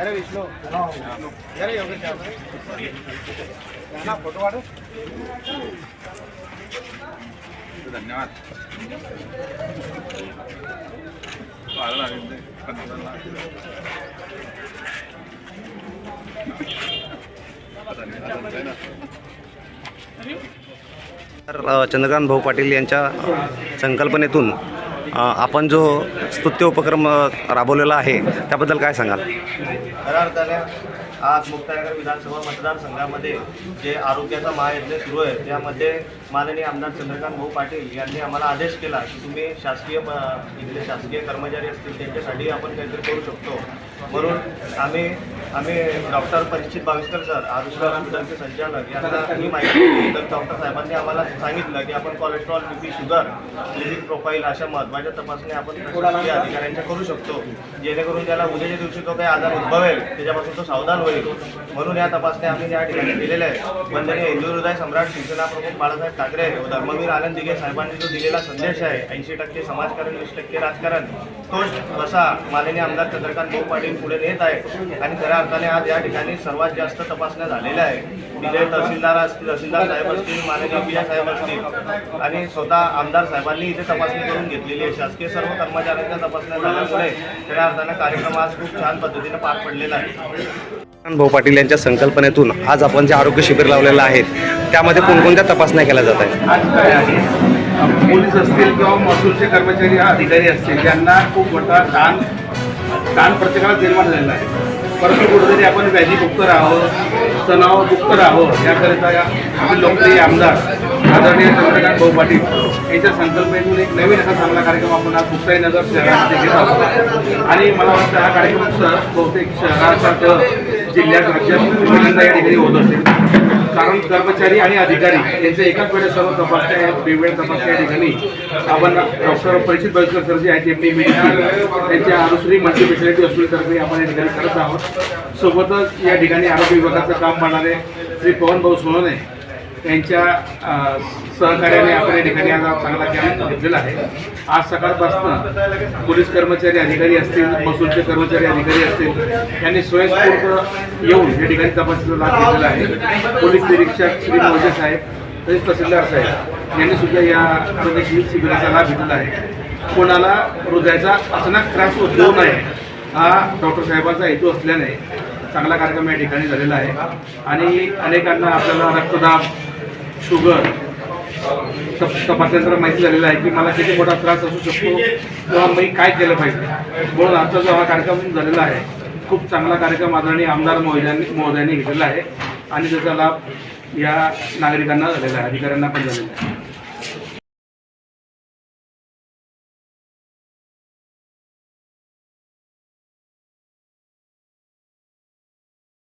ఎర విష్ణు ఎర योगेश ना फोटो धन्यवाद. चंद्रकांत भाऊ पाटील यांच्या संकल्पनेतून आपण जो स्तुत्य उपक्रम राबवलेला आहे त्याबद्दल काय सांगाल? खऱ्या अर्थाने आज मुक्तानगर विधानसभा मतदारसंघामध्ये जे आरोग्याचा महायज्ञ सुरू आहे त्यामध्ये माननीय आमदार चंद्रकांत भाऊ पाटील यांनी आम्हाला आदेश केला की तुम्ही शासकीय इथले शासकीय कर्मचारी असतील त्यांच्यासाठी आपण काहीतरी करू शकतो. म्हणून आम्ही आम्ही डॉक्टर परीक्षित बाविस्कर सर आरुष हॉस्पिटलचे संचालक यांना ही माहिती दिली. तर डॉक्टर साहेबांनी आम्हाला सांगितलं की आपण cholesterol BP sugar clinic profile अशा महत्त्वाच्या तपासण्या आपण प्रशासकीय अधिकाऱ्यांच्या करू शकतो. जेणेकरून त्याला उद्याच्या दिवशी तो काही आजार उद्भवेल त्याच्यापासून तो सावधान होईल. म्हणून या तपासण्या आम्ही या ठिकाणी केलेल्या आहेत. वंदनीय हिंदू हृदय सम्राट शिवसेना प्रमुख बाळासाहेब ठाकरे व धर्मवीर आनंद दिघे साहेबांनी जो दिलेला संदेश आहे ऐंशी टक्के समाजकारण वीस टक्के राजकारण तोच बसा माननीय आमदार चंद्रकांत भाऊ पाटील पुढे नेत आहे आणि खऱ्या अर्थाने आज या ठिकाणी सर्वात जास्त तपासण्या झालेल्या आहे तिथे तहसीलदार असतील तहसीलदार साहेब असतील माननीय पी साहेब असतील आणि स्वतः आमदार साहेबांनी इथे तपासणी करून घेतलेली आहे. शासकीय सर्व कर्मचाऱ्यांच्या तपासण्या झाल्यामुळे खऱ्या अर्थाने कार्यक्रम आज खूप छान पद्धतीने पार पडलेला आहे. भाऊ पाटील यांच्या संकल्पनेतून आज आपण जे आरोग्य शिबिर लावलेलं आहे त्यामध्ये कोणकोणत्या तपासण्या केल्या जात आहेत? आज काय आहे? पोलीस असतील किंवा महसूलचे कर्मचारी हा अधिकारी असतील यांना खूप मोठा ताण ताण प्रत्येकाला निर्माण झालेला आहे. परंतु कुठेतरी आपण व्याधीमुक्त राहावं तणावमुक्त राहावं याकरिता या आपले लोकप्रिय आमदार आदरणीय चंद्रकांत भाऊ पाटील यांच्या संकल्पनेतून एक नवीन असा चांगला कार्यक्रम आपण आज मुक्ताई नगर शहरामध्ये घेत आहोत. आणि मला वाटतं हा कार्यक्रम सर बहुतेक शहराचा जिल्ह्यात राज्यात या ठिकाणी होत असेल. कारण कर्मचारी आणि अधिकारी यांच्या एकाच वेळेस सर्व तपासण्या आहेत. वेगवेगळ्या तपासण्या या ठिकाणी आपण डॉक्टर परिषद बळकर सर जे आहेत एम डी त्यांच्या अनुसरी मल्टी स्पेशालिटी हॉस्पिटलतर्फे आपण या ठिकाणी करत आहोत. सोबतच या ठिकाणी आरोग्य विभागाचं काम पाहणारे श्री पवन भाऊ सोनवणे त्यांच्या सहकार्याने आपण या ठिकाणी आज चांगला कॅम्प घेतलेला आहे. आज सकाळपासून पोलीस कर्मचारी अधिकारी असतील महसूलचे कर्मचारी अधिकारी असतील यांनी स्वयंस्फूर्त येऊन या ठिकाणी तपासणीचा लाभ घेतलेला आहे. पोलीस निरीक्षक श्री मोजे साहेब तसेच तहसीलदार साहेब यांनी सुद्धा या आरोग्य शिबिराचा लाभ घेतलेला आहे. कोणाला हृदयाचा अचानक त्रास होतो नये हा डॉक्टर साहेबांचा हेतू असल्याने चांगला कार्यक्रम या ठिकाणी झालेला आहे. आणि अनेकांना आपल्याला रक्तदाब शुगर. तपासल्यानंतर माहिती झालेलं आहे की मला किती मोठा त्रास असू शकतो किंवा मी काय केलं पाहिजे म्हणून आजचा जो हा कार्यक्रम झालेला आहे खूप चांगला कार्यक्रम आदरणीय आमदार महोदयांनी महोदयांनी घेतलेला आहे. आणि त्याचा लाभ या नागरिकांना झालेला आहे अधिकाऱ्यांना पण झालेला आहे.